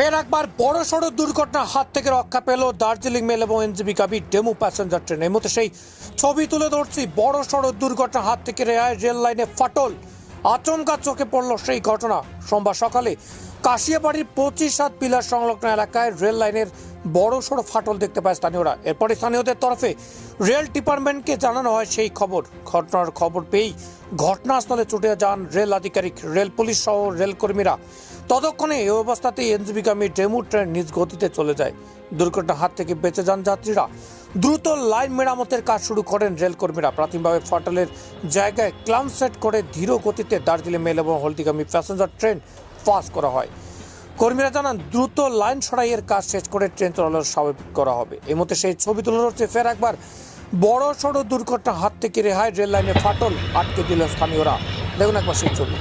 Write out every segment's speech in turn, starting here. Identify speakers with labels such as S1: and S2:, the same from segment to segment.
S1: ফের একবার বড় সড় দুর্ঘটনার হাত থেকে রক্ষা পেল দার্জিলিং মেল এবং এনজিবি কাবি ডেমু প্যাসেঞ্জার ট্রেন। এই মধ্যে সেই ছবি তুলে ধরছি, বড় সড় দুর্ঘটনার হাত থেকে রেহাই রেল লাইনে ফাটল। আচমকা চোখে পড়ল সেই ঘটনা। সোমবার সকালে কাশিয়াবাড়ির পঁচিশ হাত পিলার সংলগ্ন এলাকায় রেল লাইনের বড় সড়ো ফাটল দেখতে পায় স্থানীয়রা। এরপরে স্থানীয়দের তরফে রেল ডিপার্টমেন্টকে জানানো হয় সেই খবর। ঘটনার খবর পেয়েই ঘটনাস্থলে ছুটে যান রেল আধিকারিক, রেল পুলিশ সহ রেল কর্মীরা ততক্ষণে এই অবস্থাতেই এনজিবিগামী ডেমু ট্রেন নিজ গতিতে চলে যায়। দুর্ঘটনার হাত থেকে বেঁচে যান যাত্রীরা। দ্রুত লাইন মেরামতের কাজ শুরু করেন রেলকর্মীরা। প্রাথমিকভাবে ফাটলের জায়গায় ক্লাম সেট করে ধীর গতিতে দার্জিলিং মেল এবং হলদিগামী প্যাসেঞ্জার ট্রেন পাস করা হয়। কর্মীরা জানান, দ্রুত লাইন সরাইয়ের কাজ শেষ করে ট্রেন চলাচল স্বাভাবিক করা হবে। এই মধ্যে সেই ছবি তুলে ধরছে ফের একবার। বড় সড়ো দুর্ঘটনার হাত থেকে রেহাই রেল লাইনে ফাটল আটকে দিলেন স্থানীয়রা। দেখুন একবার সেই ছবি।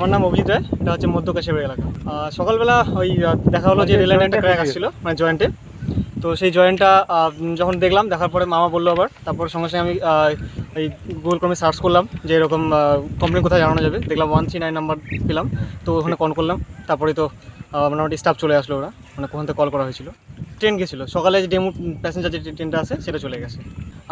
S2: আমার নাম অভিজিৎ রায় এটা হচ্ছে মধ্য কাশীবাড়ি এলাকা। সকালবেলা ওই দেখা হলো যে রেল লাইনে একটা ক্র্যাক আসছিল মানে জয়েন্টে তো সেই জয়েন্টটা যখন দেখলাম দেখার পরে মামা বলল আবার তারপর সঙ্গে সঙ্গে আমি এই গুগল ক্রমে সার্চ করলাম যে এরকম কোম্পানি কোথায় জানানো যাবে। দেখলাম ওয়ান থ্রি নাইন নাম্বার পেলাম তো ওখানে কল করলাম তারপরে তো মোটামুটি স্টাফ চলে আসলো ওরা মানে কোখান থেকে কল করা হয়েছিল। ট্রেন গেছিল সকালে যে ডেমো প্যাসেঞ্জার যে ট্রেনটা আছে সেটা চলে গেছে।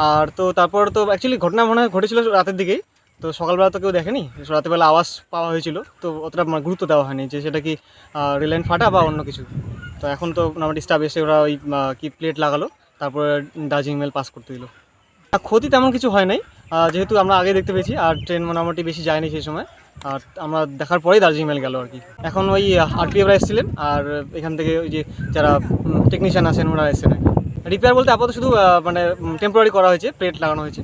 S2: আর তো তারপর তো অ্যাকচুয়ালি ঘটনা মনে হয় ঘটেছিল রাতের দিকেই। তো সকালবেলা তো কেউ দেখেনি রাতেরবেলা আওয়াজ পাওয়া হয়েছিল, তো অতটা মানে গুরুত্ব দেওয়া হয়নি যে সেটা কি রেল লাইন ফাটা বা অন্য কিছু। তো এখন তো মোটামুটি স্টাফ এসে ওরা ওই কি প্লেট লাগালো, তারপরে দার্জিলিং মেল পাস করতে দিল। ক্ষতি তেমন কিছু হয় নাই যেহেতু আমরা আগে দেখতে পেয়েছি, আর ট্রেন মোটামুটি বেশি যায়নি সেই সময়, আর আমরা দেখার পরেই দার্জিলিং মেল গেল আর কি। এখন ওই আরপিএফরা এসেছিলেন, আর এখান থেকে ওই যে যারা টেকনিশিয়ান আছেন ওরা এসেছেন রিপেয়ার বলতে আপাতত শুধু মানে টেম্পোরারি করা হয়েছে প্লেট লাগানো
S3: হয়েছে।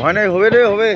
S4: হয় নাই হবে রে হবে।